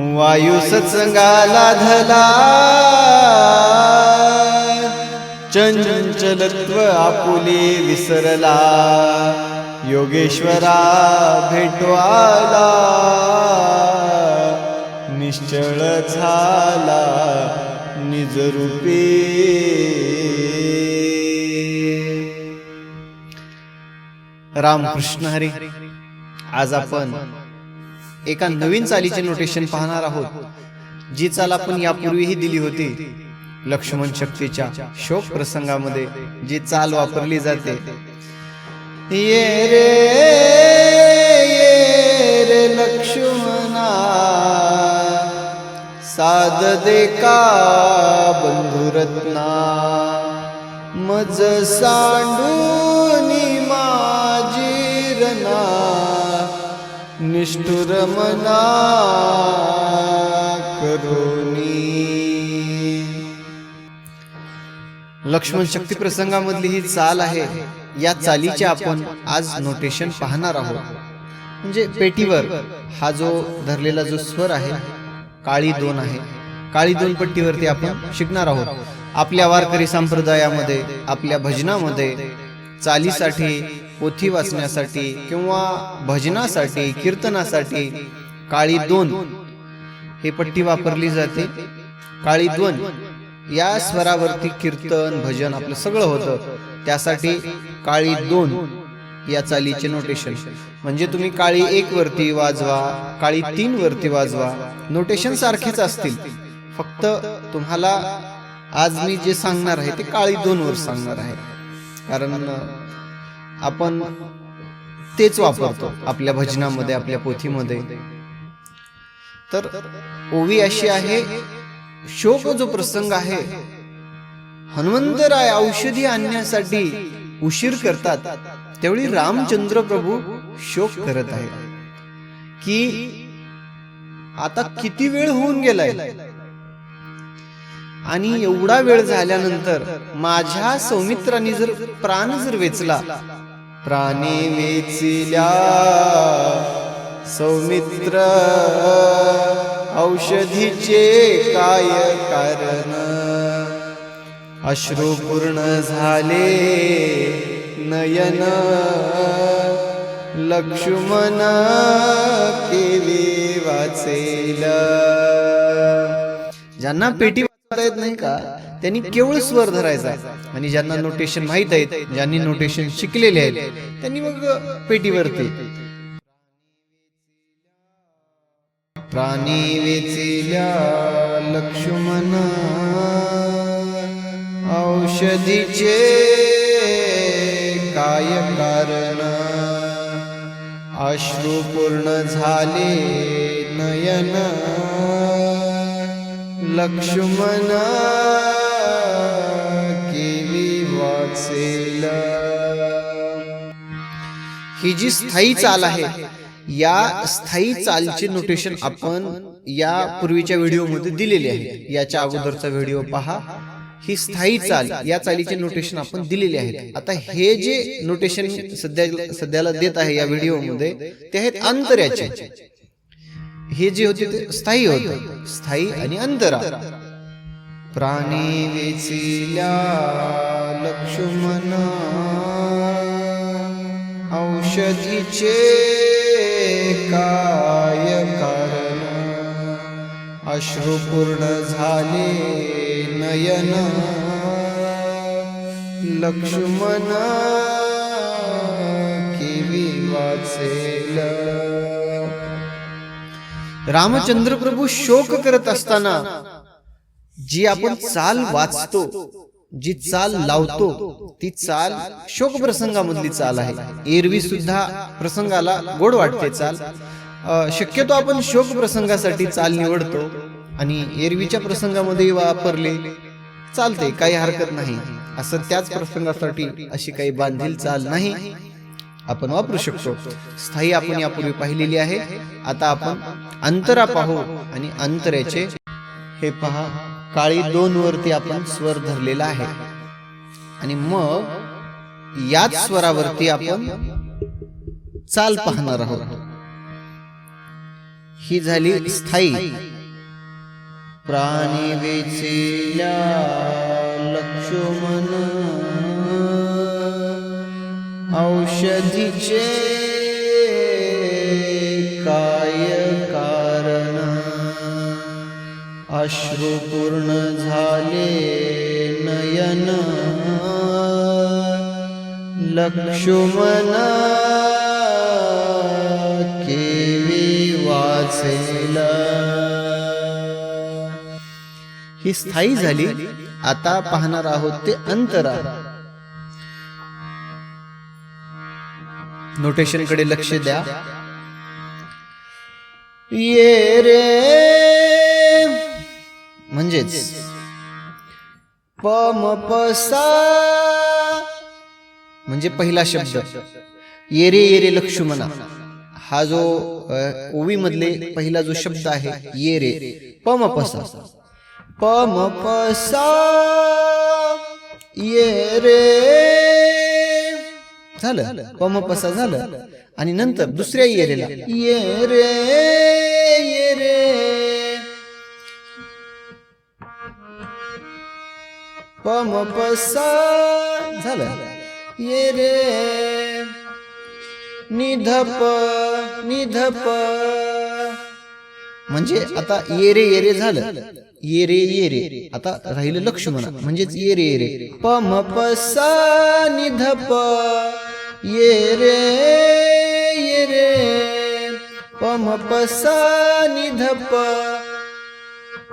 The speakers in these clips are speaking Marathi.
वायू सत्संगाला धला. चंचलत्व आपुले विसरला. योगेश्वरा भेटवाला. निश्चळ झाला निजरूपी रामकृष्ण हरी आज आपण एका नवीन चालीचे नोटेशन पाहणार आहोत जी चाल आपण यापूर्वीही दिली होती. लक्ष्मण शक्तीच्या शोक प्रसंगामध्ये जी चाल वापरली जाते. ये रे ये रे लक्ष्मणा साध दे का बंधुरत्ना मज सांडूनी निष्ठुर मना करोनी लक्ष्मण शक्ती प्रसंगामधली ही चाल आहे. या चालीचे आपण आज नोटेशन पाहणार आहोत. म्हणजे पेटीवर हा जो धरलेला जो स्वर आहे काळी दोन आहे. काळी दोन पट्टीवरती आपण शिकणार आहोत. आपल्या वारकरी संप्रदायामध्ये आपल्या भजनामध्ये चालीसाठी पोथी वाचण्यासाठी किंवा भजनासाठी कीर्तनासाठी काळी दोन हे पट्टी वापरली जाते. काळी दोन या स्वरावरती कीर्तन भजन आपलं सगळं होतं. त्यासाठी काळी दोन या चालीचे नोटेशन म्हणजे तुम्ही काळी एक वरती वाजवा काळी तीन वरती वाजवा नोटेशन सारखेच असतील. फक्त तुम्हाला आज मी जे सांगणार आहे ते काळी दोन वर सांगणार आहे. कारण आपण तेच वापरतो आपल्या भजनामध्ये आपल्या पोथीमध्ये. तर ओवी अशी आहे शोक जो प्रसंग आहे हनुमंतराय औषधी आणण्यासाठी उशीर करतात त्यावेळी रामचंद्र प्रभू शोक करत आहे की आता किती वेळ होऊन गेलाय? आणि एवढा वेळ झाल्यानंतर माझ्या सौमित्राने जर प्राण जर वेचला प्राणी वेचिल्या सौमित्र औषधीचे काय कारण? अश्रू पूर्ण झाले नयन लक्ष्मण केली वाचेल. ज्यांना पेटी वाचता येत नाही का? त्यांनी केवळ स्वर धरायचा. आणि ज्यांना नोटेशन माहीत आहेत ज्यांनी नोटेशन शिकलेले आहेत त्यांनी मग पेटीवरती. प्राणी वेचिल्या लक्ष्मण औषधीचे काय कारण? अश्रू पूर्ण झाले नयन. लक्ष्मण ही जी स्थायी चाल आहे या स्थायी चालचे नोटेशन आपण या पूर्वीच्या व्हिडिओमध्ये दिलेले आहे. याच्या अगोदरचा व्हिडिओ पहा. ही स्थायी चाल या चालीचे नोटेशन आपण दिलेले आहेत. आता हे जे नोटेशन सध्या सध्याला देत आहे या व्हिडिओमध्ये ते आहेत अंतर्याचे. हे जे होते ते स्थायी होते. स्थायी आणि अंतरा. प्राणी वेचिल्या लक्ष्मणा औषधीचे काय कारण? अश्रुपूर्ण झाले नयन. लक्ष्मण केवी वाचेल. रामचंद्र प्रभू शोक करत असताना जी आपण चाल वाचतो जी चाल लावतो ती चाल शोक प्रसंगामधली चाल आहे. एरवी सुद्धा प्रसंगाला गोड वाटते चाल. शक्यतो आपण शोक प्रसंगासाठी चाल निवडतो आणि एरवीच्या प्रसंगामध्ये वापरले चालते काही हरकत नाही. असं त्याच प्रसंगासाठी अशी काही बांधील चाल नाही. आपण वापरू शकतो. स्थायी आपण यापूर्वी पाहिलेली आहे. आता आपण अंतरा पाहू आणि अंतऱ्याचे हे पहा. काळी दोन वरती आपण स्वर धरलेला आहे. आणि मग याच स्वरावरती आपण चाल पाहणार आहोत. ही झाली स्थायी. प्राणी वेचेल्या लक्ष्मण औषधीचे काय कारण? अश्रुपूर्ण झाले लक्ष्मण केवी वाचेला. ही स्थायी झाली. आता पाहणार आहोत ते अंतरा. नोटेशनकडे लक्ष द्या. ये रे. म्हणजेच पम पसा म्हणजे पहिला शब्द. येरे येरे लक्ष्मणा. हा जो ओवी मधले पहिला जो शब्द आहे ये रे प म प सा प म प सा ये रे झालं. प म प सा झालं. आणि नंतर दुसऱ्या येरेला ये रे ये रे प म प सा झालं. ये रे। निधप निधप। म्हणजे आता ये रे ये रे झालं. ये रे ये रे. आता राहिलं लक्ष्मण. म्हणजेच ये रे ये रे. प म प सा निधप। ये रे ये रे. प म प सा निधप।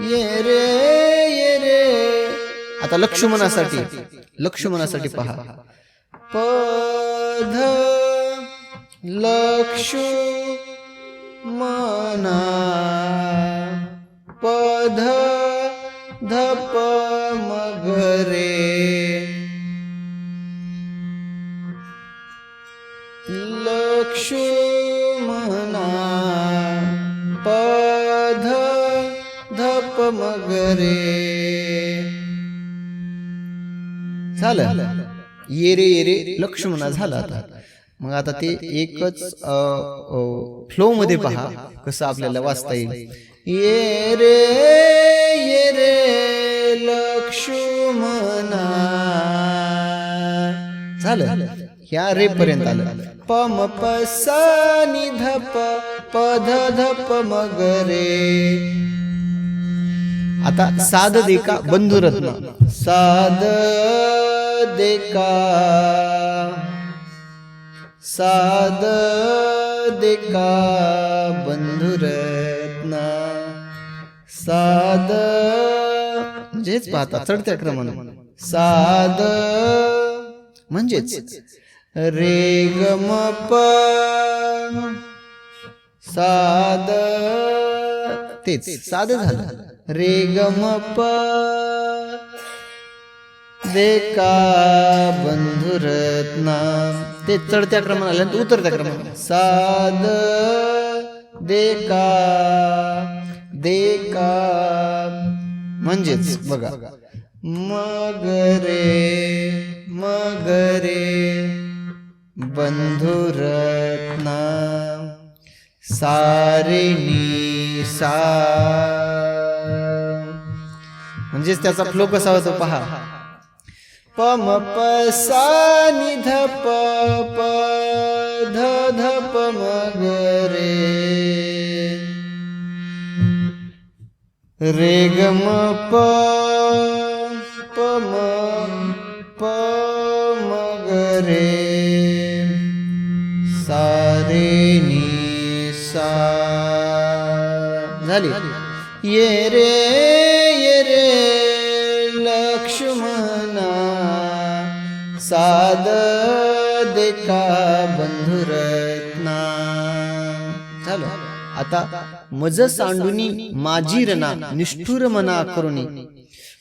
ये रे ये रे. आता लक्ष्मणासाठी लक्ष्मणासाठी पहा. पध लक्षु मना। पध धप मगरे। लक्षु मना। पध धप मगरे। झालं. ये रे ये रे लक्ष्मणा झाला आता. मग आता ते एकच फ्लो मध्ये पहा कसं आपल्याला वाचता येईल. ये रे ये रे लक्ष्मणा. झालं? ह्या रे पर्यंत आलं. पम पसानी धप पध धप प ध मग रे. आता साध देका बंधुरत्न. साध देका साध देका बंधुरत्न साध म्हणजेच पाहता चढत्या क्रमाने. साध म्हणजेच रे ग म प साध तेच साध झालं. रे ग म प का बंधुरत्ना. ते चढत्या क्रमाने आल्यानंतर उतरत्या क्रमाने साध देका देका म्हणजेच बघा. मग रे मग रे बंधुरत्ना. सारिणी सा. म्हणजेच त्याचा फ्लो कसा होतो पहा. पम प सा नि ध प प ध पगरे रे गम पम पगरे सा रे सा। रे पाद देखा बंधुरत्ना झालं. आता मज सांडुनी माझी रना निष्ठुर मना करुणी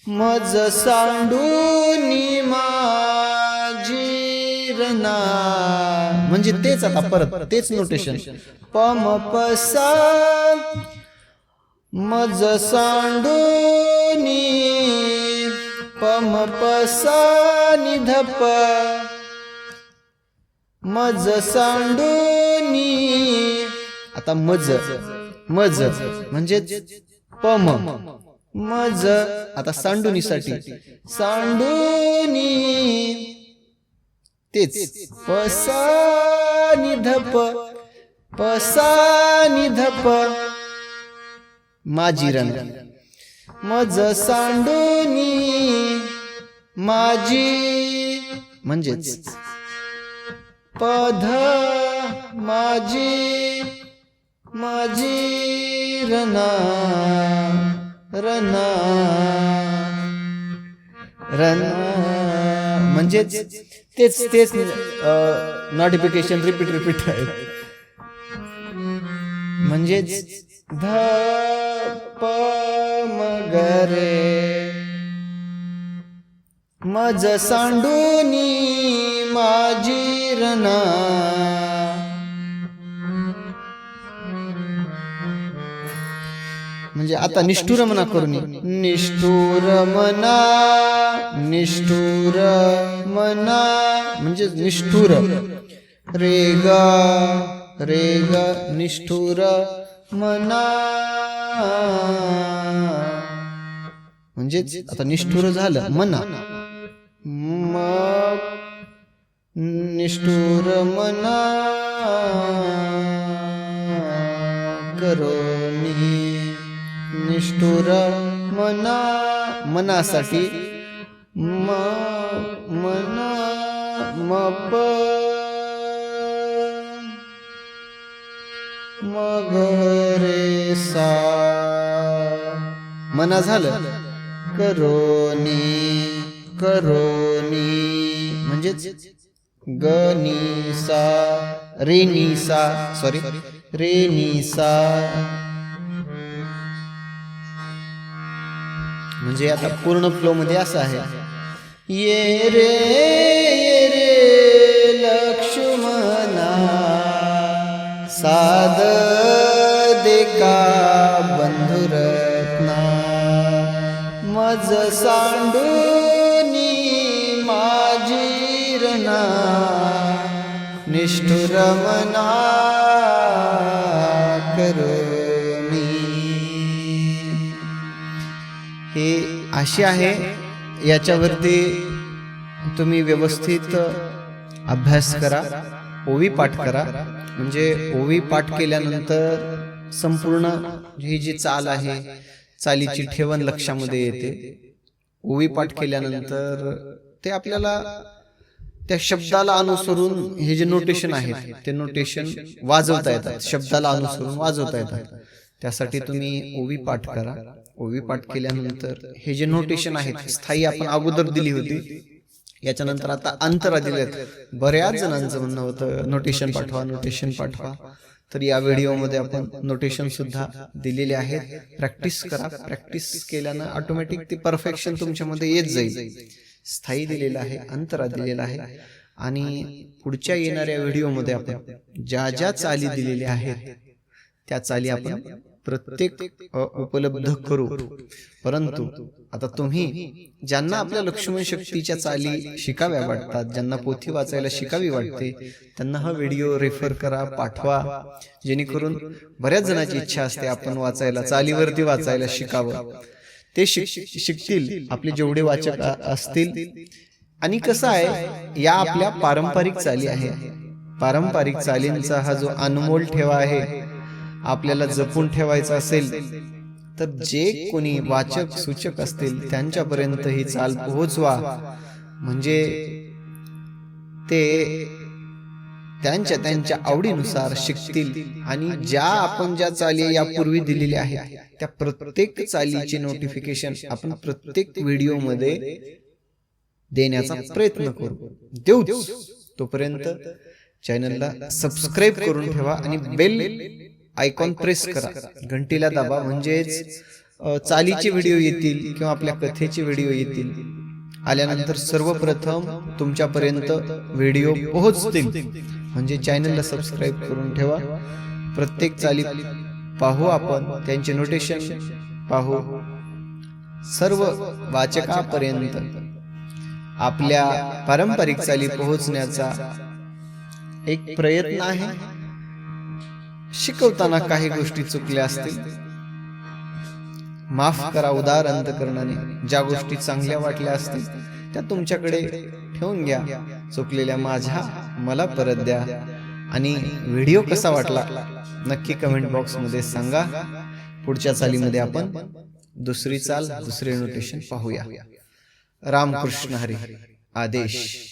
मज सांडुनी माझी रना म्हणजे तेच आता परत तेच नोटेशन पम पसा मज सांडुनी पम म प मज सांडूनी. आता मज मज म्हणजे पम. मज आता सांडुनीसाठी. सांडूनी. तेच पसा निधप पसा निधप माझी रंग मज सांडुनी माझी म्हणजेच पध माझी माझी रना रना रना म्हणजेच तेच तेच नोटिफिकेशन रिपीट रिपीट आहे. म्हणजेच ध प मगरे मज सांडूनी माझी रना. म्हणजे आता निष्ठुर मना करून. निष्ठुर मना निष्ठुर मना. म्हणजे निष्ठुर. रे ग रे ग निष्ठुर मना. म्हणजेच आता निष्ठुर झालं मना. मग निष्ठुर मना करोनी निष्ठुर मना मनासाठी म मना मप मग रे सा. मना झालं. करोनी करोनी. म्हणजेच गनिसा रेनिसा सॉरी रेनिसा म्हणजे आता पूर्ण फ्लो मध्ये असं आहे. ये रे ये रे रमना मना करोमी हे अशी आहे याच्यावरती तुम्ही व्यवस्थित अभ्यास करा ओवी पाठ करा. म्हणजे ओवी पाठ केल्यानंतर संपूर्ण ही जी चाल आहे चालीची ठेवण लक्षामध्ये येते. ओवी पाठ केल्यानंतर ते आपल्याला त्या शब्दाला अनुसरून हे जे नोटेशन आहेत ते नोटेशन वाजवता येतात. शब्दाला अनुसरून वाजवता येतात. त्यासाठी तुम्ही ओवी पाठ करा. ओवी पाठ केल्यानंतर हे जे नोटेशन आहेत स्थायी आपण अगोदर दिली होती. याच्यानंतर आता अंतरा दिलेत बऱ्याच जणांचं म्हणणं होतं नोटेशन पाठवा नोटेशन पाठवा. तर या व्हिडिओमध्ये आपण नोटेशन सुद्धा दिलेले आहेत. प्रॅक्टिस करा. प्रॅक्टिस केल्यानं ऑटोमॅटिक ती परफेक्शन तुमच्यामध्ये येत जाईल. स्थायी दिलेला आहे अंतरा दिलेला आहे. आणि पुढच्या येणाऱ्या व्हिडिओमध्ये आपण ज्या ज्या चाली दिलेल्या आहेत त्या चाली आपण प्रत्येक उपलब्ध करू. परंतु आता तुम्ही ज्यांना आपल्या लक्ष्मण शक्तीच्या चाली शिकाव्या वाटतात ज्यांना पोथी वाचायला शिकावी वाटते त्यांना हा व्हिडिओ रेफर करा पाठवा. जेणेकरून बऱ्याच जणांची इच्छा असते आपण वाचायला चालीवरती वाचायला शिकावं. ते शिक शिकतील आपले जेवढे वाचक असतील. आणि कसं आहे या आपल्या पारंपरिक चाली आहे पारंपरिक चालींचा हा जो अनमोल ठेवा आहे आपल्याला जपून ठेवायचा असेल तर जे कोणी वाचक सूचक असतील त्यांच्यापर्यंत ही चाल पोहोचवा. म्हणजे ते त्यांच्या त्यांच्या आवडीनुसार शिकतील आणि ज्या आपण ज्या चाली यापूर्वी दिलेल्या आहेत त्या प्रत्येक चालीचे नोटिफिकेशन आपण प्रत्येक व्हिडिओमध्ये देण्याचा प्रयत्न करू. देऊ तोपर्यंत चॅनलला सबस्क्राईब करून ठेवा आणि बेल आयकॉन प्रेस करा. घंटीला दाबा म्हणजेच चालीचे व्हिडिओ येतील किंवा आपल्या कथेचे व्हिडिओ येतील. आल्यानंतर सर्वप्रथम तुमच्यापर्यंत व्हिडिओ पोहोचतील. म्हणजे चॅनलला सबस्क्राईब करून ठेवा. प्रत्येक चाली पाहू आपण त्यांचे नोटेशन पाहू. सर्व वाचकापर्यंत आपल्या पारंपरिक चाली पोहोचण्याचा एक प्रयत्न आहे. शिकवताना काही गोष्टी चुकल्या असतील. माफ करा उदार अंतकरणाने. ज्या गोष्टी चांगल्या वाटल्या असतील त्या तुमच्याकडे ठेवून घ्या. चुकलेल्या माझ्या मला परत द्या. आणि व्हिडिओ कसा वाटला नक्की कमेंट बॉक्समध्ये सांगा. पुढच्या चालीमध्ये आपण दुसरी चाल दुसरे नोटेशन पाहूया. रामकृष्ण हरी. आदेश.